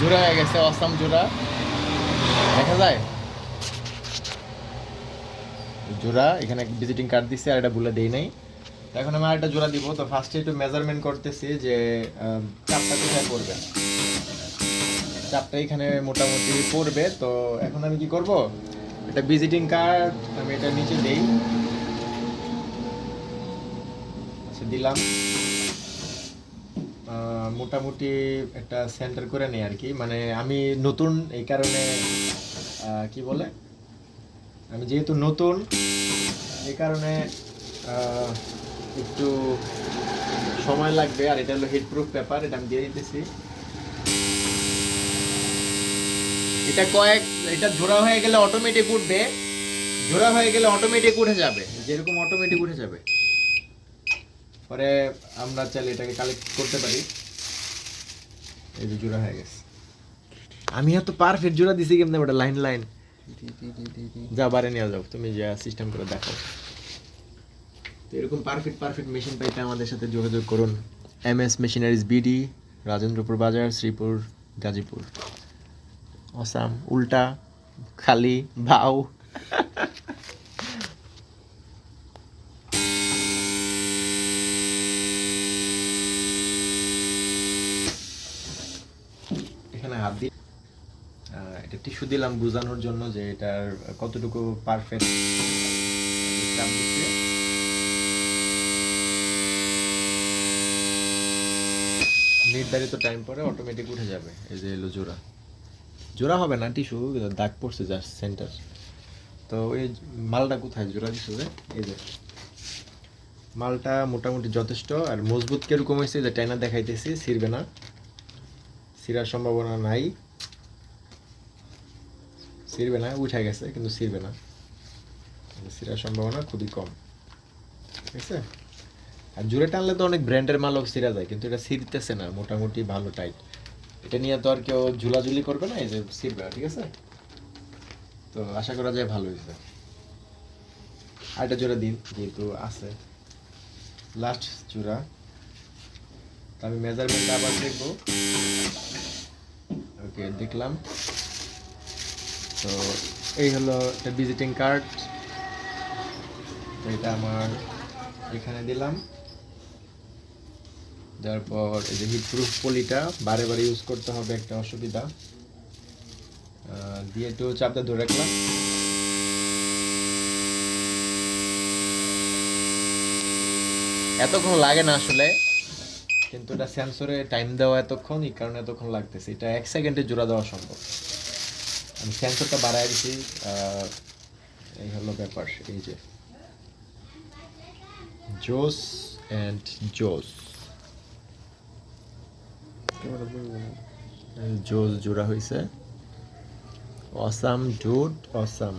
জোড়া হয়ে গেছে, অসাম জোড়া। দেখা যায়? জোড়া, এখানে ভিজিটিং কার্ড দিছে, আর এটা বলে দেই নাই। এখন আমি আরেকটা জোড়া দিব। তো ফার্স্টে একটু মেজারমেন্ট করতেছি যে চাপটা কোথায় পড়বে? চাপটা এখানে মোটামুটি পড়বে। তো এখন আমি কি করব? এটা ভিজিটিং কার্ড আমি এটা নিচে দেই। আচ্ছা দিলাম। মোটামুটি একটা সেন্টার করে নেই আর কি। মানে আমি নতুন এই কারণে কি বলে? আমি যেহেতু নতুন, এই কারণে একটু সময় লাগবে আর এটা হলো হিট প্রুফ পেপার এটা আমি দিয়ে দিতেছি। এটা কয়েক, এটা জোড়া হয়ে গেলে অটোমেটিক উঠবে, জোড়া হয়ে গেলে অটোমেটিক উঠে যাবে, যেরকম অটোমেটিক উঠে যাবে। পরে আমরা চাইলে এটাকে কালেক্ট করতে পারি। এই যে জোড়া হয়ে গেছে। আমি এত পারফেক্ট জোড়া দিছি কেমনে? ওটা লাইন লাইন যা বারে নিয়ে যাও, তুমি যা সিস্টেম করে দেখো তো এরকম পারফেক্ট পারফেক্ট মেশিন পাইতে আমাদের সাথে যোগাযোগ করুন। M S machineries BD Rajendrapur বাজার, শ্রীপুর, গাজীপুর। অসাম, উল্টা, খালি ভাও এখানে হাত দিয়ে এটা টিস্যু দিলাম বোঝানোর জন্য যে এটার কতটুকু পারফেক্ট নির্ধারিত টাইম পরে অটোমেটিক উঠে যাবে, এই যে এলো জোড়া। জোড়া হবে না, টিস্যু দাগ পড়ছে জাস্ট সেন্টার তো এই মালটা কোথায়? জোড়া দিচ্ছে যে, এই যে। মালটা মোটামুটি যথেষ্ট, আর মজবুত কীরকম হয়েছে যে টাইনা দেখাইতেছি, ছিড়বে না। ছিঁড়ার সম্ভাবনা নাই। ছিঁড়বে না উঠে গেছে কিন্তু ছিঁড়বে না। ছিঁড়ার সম্ভাবনা খুবই কম। ঠিক আছে? আর জুড়ে টানলে তো অনেক ব্র্যান্ডের মালও ছিঁড়া যায় কিন্তু এটা ছিঁড়তেছে না মোটামুটি ভালো টাইট। এটা নিয়ে তো আর কেউ ঝুলাঝুলি করবে না এই যে ছিঁড়বে না, ঠিক আছে? তো আশা করা যায় ভালো হয়েছে। আরেকটা জোড়া দিন যেহেতু আছে। লাস্ট জোড়া। আমি মেজারমেন্ট আবার দেখব। ওকে দেখলাম। তো এই হলো একটা ভিজিটিং কার্ড এটা আমার এখানে দিলাম। দেওয়ার পর এই যে পলিটা বারে বারে ইউজ করতে হবে, একটা অসুবিধা। দিয়ে একটু চাপটা ধরে রাখলাম। এতক্ষণ লাগে না আসলে। কিন্তু এটা সেন্সরে টাইম দেওয়া এতক্ষণ এই কারণে এতক্ষণ লাগতেছে। এটা এক সেকেন্ডে জোড়া দেওয়া সম্ভব। আমি সেন্সরটা বাড়ায় দিছি এই হলো ব্যাপার এই যে। জোস অ্যান্ড জোস জোস জোড়া হয়েছে অসাম ডুড অসাম